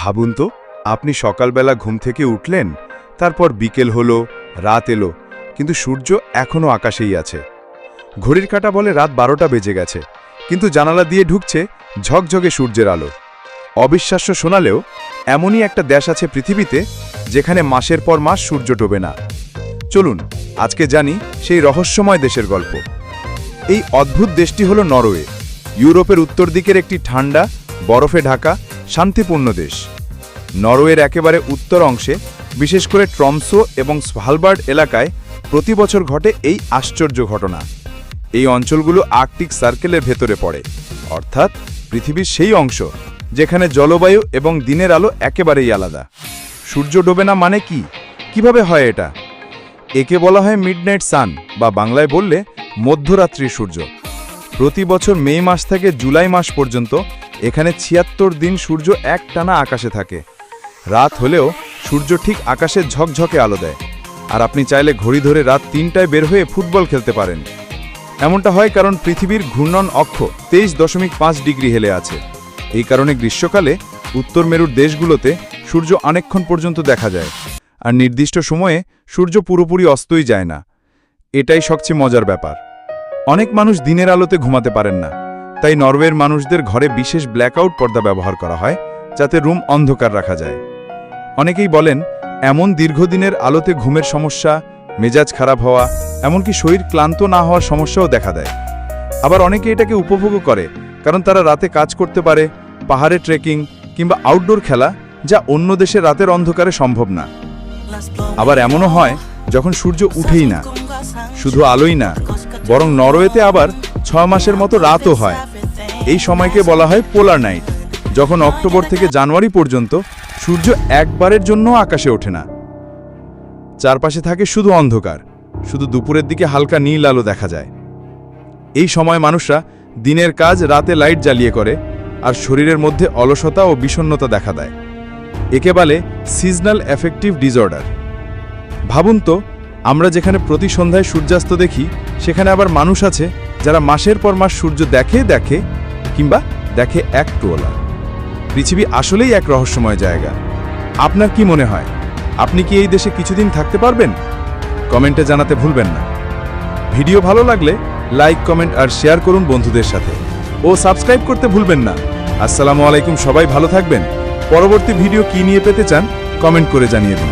ভাবুন তো, আপনি সকালবেলা ঘুম থেকে উঠলেন, তারপর বিকেল হলো, রাত এলো, কিন্তু সূর্য এখনও আকাশেই আছে। ঘড়ির কাঁটা বলে রাত বারোটা বেজে গেছে, কিন্তু জানালা দিয়ে ঢুকছে ঝকঝকে সূর্যের আলো। অবিশ্বাস্য শোনালেও এমনই একটা দেশ আছে পৃথিবীতে, যেখানে মাসের পর মাস সূর্য ডোবে না। চলুন, আজকে জানি সেই রহস্যময় দেশের গল্প। এই অদ্ভুত দেশটি হল নরওয়ে, ইউরোপের উত্তর দিকের একটি ঠান্ডা, বরফে ঢাকা শান্তিপূর্ণ দেশ। নরওয়ের একেবারে উত্তর অংশে, বিশেষ করে ট্রমসো এবং স্ভালবার্ড এলাকায় প্রতি বছর ঘটে এই আশ্চর্য ঘটনা। এই অঞ্চলগুলো আর্কটিক সার্কেলের ভেতরে পড়ে, অর্থাৎ পৃথিবীর সেই অংশ যেখানে জলবায়ু এবং দিনের আলো একেবারেই আলাদা। সূর্য ডোবে না মানে কি? কীভাবে হয় এটা? একে বলা হয় মিডনাইট সান বা বাংলায় বললে মধ্যরাত্রির সূর্য। প্রতি বছর মে মাস থেকে জুলাই মাস পর্যন্ত এখানে ছিয়াত্তর দিন সূর্য এক টানা আকাশে থাকে। রাত হলেও সূর্য ঠিক আকাশে ঝকঝকে আলো দেয়। আর আপনি চাইলে ঘড়ি ধরে রাত তিনটায় বের হয়ে ফুটবল খেলতে পারেন। এমনটা হয় কারণ পৃথিবীর ঘূর্ণন অক্ষ তেইশ দশমিক পাঁচ ডিগ্রি হেলে আছে। এই কারণে গ্রীষ্মকালে উত্তর মেরুর দেশগুলোতে সূর্য অনেকক্ষণ পর্যন্ত দেখা যায়। আর নির্দিষ্ট সময়ে সূর্য পুরোপুরি অস্তই যায় না। এটাই সবচেয়ে মজার ব্যাপার। অনেক মানুষ দিনের আলোতে ঘুমাতে পারেন না। তাই নরওয়ের মানুষদের ঘরে বিশেষ ব্ল্যাকআউট পর্দা ব্যবহার করা হয়, যাতে রুম অন্ধকার রাখা যায়। অনেকেই বলেন, এমন দীর্ঘদিনের আলোতে ঘুমের সমস্যা, মেজাজ খারাপ হওয়া, এমনকি শরীর ক্লান্ত না হওয়ার সমস্যাও দেখা দেয়। আবার অনেকে এটাকে উপভোগও করে, কারণ তারা রাতে কাজ করতে পারে, পাহাড়ে ট্রেকিং কিংবা আউটডোর খেলা, যা অন্য দেশে রাতের অন্ধকারে সম্ভব না। আবার এমনও হয়, যখন সূর্য উঠেই না, শুধু আলোই না, বরং নরওয়েতে আবার ছ মাসের মতো রাতও হয়। এই সময়কে বলা হয় পোলার নাইট, যখন অক্টোবর থেকে জানুয়ারি পর্যন্ত সূর্য একবারের জন্য আকাশে ওঠে না। চারপাশে থাকে শুধু অন্ধকার, শুধু দুপুরের দিকে হালকা নীল আলো দেখা যায়। এই সময় মানুষরা দিনের কাজ রাতে লাইট জ্বালিয়ে করে আর শরীরের মধ্যে অলসতা ও বিষণ্ণতা দেখা দেয়। একে বলে সিজনাল এফেক্টিভ ডিসঅর্ডার। ভাবুন তো, আমরা যেখানে প্রতি সন্ধ্যায় সূর্যাস্ত দেখি, সেখানে আবার মানুষ আছে যারা মাসের পর মাস সূর্য দেখে দেখে কিংবা দেখে এক টোলা পৃথিবী আসলেই এক রহস্যময় জায়গা। আপনার কি মনে হয়, আপনি কি এই দেশে কিছুদিন থাকতে পারবেন? কমেন্টে জানাতে ভুলবেন না। ভিডিও ভালো লাগলে লাইক, কমেন্ট আর শেয়ার করুন বন্ধুদের সাথে। ও সাবস্ক্রাইব করতে ভুলবেন না। আসসালামু আলাইকুম, সবাই ভালো থাকবেন। পরবর্তী ভিডিও কি নিয়ে পেতে চান, কমেন্ট করে জানিয়ে দিন।